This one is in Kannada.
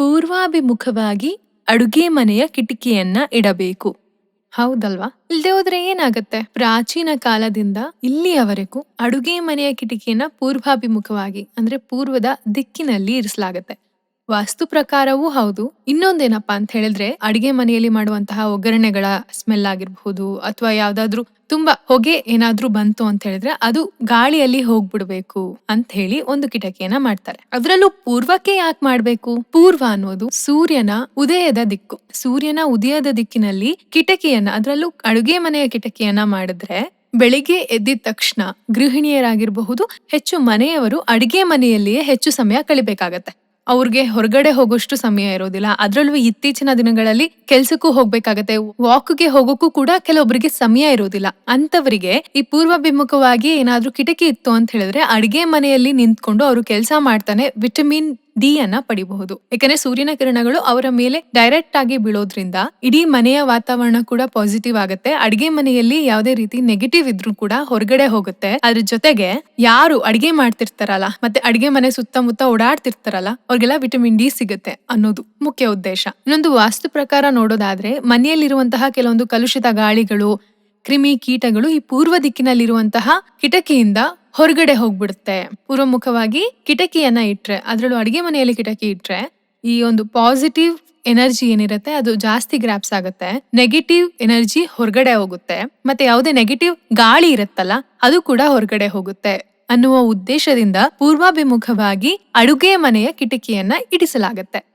ಪೂರ್ವಾಭಿಮುಖವಾಗಿ ಅಡುಗೆ ಮನೆಯ ಕಿಟಕಿಯನ್ನ ಇಡಬೇಕು. ಹೌದಲ್ವಾ? ಇಲ್ಲದೆ ಹೋದ್ರೆ ಏನಾಗತ್ತೆ? ಪ್ರಾಚೀನ ಕಾಲದಿಂದ ಇಲ್ಲಿಯವರೆಗೂ ಅಡುಗೆ ಮನೆಯ ಕಿಟಕಿಯನ್ನ ಪೂರ್ವಾಭಿಮುಖವಾಗಿ, ಅಂದ್ರೆ ಪೂರ್ವದ ದಿಕ್ಕಿನಲ್ಲಿ ಇರಿಸಲಾಗತ್ತೆ. ವಾಸ್ತು ಪ್ರಕಾರವೂ ಹೌದು. ಇನ್ನೊಂದೇನಪ್ಪಾ ಅಂತ ಹೇಳಿದ್ರೆ, ಅಡಿಗೆ ಮನೆಯಲ್ಲಿ ಮಾಡುವಂತಹ ಒಗ್ಗರಣೆಗಳ ಸ್ಮೆಲ್ ಆಗಿರಬಹುದು, ಅಥವಾ ಯಾವ್ದಾದ್ರು ತುಂಬಾ ಹೊಗೆ ಏನಾದ್ರೂ ಬಂತು ಅಂತ ಹೇಳಿದ್ರೆ ಅದು ಗಾಳಿಯಲ್ಲಿ ಹೋಗ್ಬಿಡ್ಬೇಕು ಅಂತ ಹೇಳಿ ಒಂದು ಕಿಟಕಿಯನ್ನ ಮಾಡ್ತಾರೆ. ಅದ್ರಲ್ಲೂ ಪೂರ್ವಕ್ಕೆ ಯಾಕೆ ಮಾಡ್ಬೇಕು? ಪೂರ್ವ ಅನ್ನೋದು ಸೂರ್ಯನ ಉದಯದ ದಿಕ್ಕು. ಸೂರ್ಯನ ಉದಯದ ದಿಕ್ಕಿನಲ್ಲಿ ಕಿಟಕಿಯನ್ನ, ಅದ್ರಲ್ಲೂ ಅಡುಗೆ ಮನೆಯ ಕಿಟಕಿಯನ್ನ ಮಾಡಿದ್ರೆ ಬೆಳಿಗ್ಗೆ ಎದ್ದಿದ ತಕ್ಷಣ ಗೃಹಿಣಿಯರಾಗಿರಬಹುದು, ಹೆಚ್ಚು ಮನೆಯವರು ಅಡಿಗೆ ಮನೆಯಲ್ಲಿಯೇ ಹೆಚ್ಚು ಸಮಯ ಕಳಿಬೇಕಾಗತ್ತೆ. ಅವ್ರಿಗೆ ಹೊರಗಡೆ ಹೋಗೋಷ್ಟು ಸಮಯ ಇರೋದಿಲ್ಲ. ಅದ್ರಲ್ಲೂ ಇತ್ತೀಚಿನ ದಿನಗಳಲ್ಲಿ ಕೆಲ್ಸಕ್ಕೂ ಹೋಗ್ಬೇಕಾಗತ್ತೆ. ವಾಕ್ಗೆ ಹೋಗೋಕ್ಕೂ ಕೂಡ ಕೆಲವೊಬ್ಬರಿಗೆ ಸಮಯ ಇರೋದಿಲ್ಲ. ಅಂತವರಿಗೆ ಈ ಪೂರ್ವಾಭಿಮುಖವಾಗಿ ಏನಾದ್ರೂ ಕಿಟಕಿ ಇತ್ತು ಅಂತ ಹೇಳಿದ್ರೆ ಅಡಿಗೆ ಮನೆಯಲ್ಲಿ ನಿಂತ್ಕೊಂಡು ಅವರು ಕೆಲಸ ಮಾಡ್ತಾನೆ. ವಿಟಮಿನ್ ಡಿ ಅನ್ನ ಪಡಿಬಹುದು. ಯಾಕಂದ್ರೆ ಸೂರ್ಯನ ಕಿರಣಗಳು ಅವರ ಮೇಲೆ ಡೈರೆಕ್ಟ್ ಆಗಿ ಬೀಳೋದ್ರಿಂದ ಇಡೀ ಮನೆಯ ವಾತಾವರಣ ಕೂಡ ಪಾಸಿಟಿವ್ ಆಗುತ್ತೆ. ಅಡಿಗೆ ಮನೆಯಲ್ಲಿ ಯಾವುದೇ ರೀತಿ ನೆಗೆಟಿವ್ ಇದ್ರೂ ಕೂಡ ಹೊರಗಡೆ ಹೋಗುತ್ತೆ. ಅದ್ರ ಜೊತೆಗೆ ಯಾರು ಅಡಿಗೆ ಮಾಡ್ತಿರ್ತಾರಲ್ಲ, ಮತ್ತೆ ಅಡಿಗೆ ಮನೆ ಸುತ್ತಮುತ್ತ ಓಡಾಡ್ತಿರ್ತಾರಲ್ಲ, ಅವ್ರಿಗೆಲ್ಲ ವಿಟಮಿನ್ ಡಿ ಸಿಗುತ್ತೆ ಅನ್ನೋದು ಮುಖ್ಯ ಉದ್ದೇಶ. ಇನ್ನೊಂದು ವಾಸ್ತು ಪ್ರಕಾರ ನೋಡೋದಾದ್ರೆ, ಮನೆಯಲ್ಲಿರುವಂತಹ ಕೆಲವೊಂದು ಕಲುಷಿತ ಗಾಳಿಗಳು, ಕ್ರಿಮಿ ಕೀಟಗಳು ಈ ಪೂರ್ವ ದಿಕ್ಕಿನಲ್ಲಿರುವಂತಹ ಕಿಟಕಿಯಿಂದ ಹೊರಗಡೆ ಹೋಗ್ಬಿಡುತ್ತೆ. ಪೂರ್ವಮುಖವಾಗಿ ಕಿಟಕಿಯನ್ನ ಇಟ್ರೆ, ಅದರಲ್ಲೂ ಅಡಿಗೆ ಮನೆಯಲ್ಲಿ ಕಿಟಕಿ ಇಟ್ರೆ, ಈ ಒಂದು ಪಾಸಿಟಿವ್ ಎನರ್ಜಿ ಏನಿರುತ್ತೆ, ಅದು ಜಾಸ್ತಿ ಗ್ರಾಪ್ಸ್ ಆಗುತ್ತೆ. ನೆಗೆಟಿವ್ ಎನರ್ಜಿ ಹೊರಗಡೆ ಹೋಗುತ್ತೆ. ಮತ್ತೆ ಯಾವುದೇ ನೆಗೆಟಿವ್ ಗಾಳಿ ಇರುತ್ತಲ್ಲ, ಅದು ಕೂಡ ಹೊರಗಡೆ ಹೋಗುತ್ತೆ ಅನ್ನುವ ಉದ್ದೇಶದಿಂದ ಪೂರ್ವಾಭಿಮುಖವಾಗಿ ಅಡುಗೆ ಮನೆಯ ಕಿಟಕಿಯನ್ನ ಇಡಿಸಲಾಗತ್ತೆ.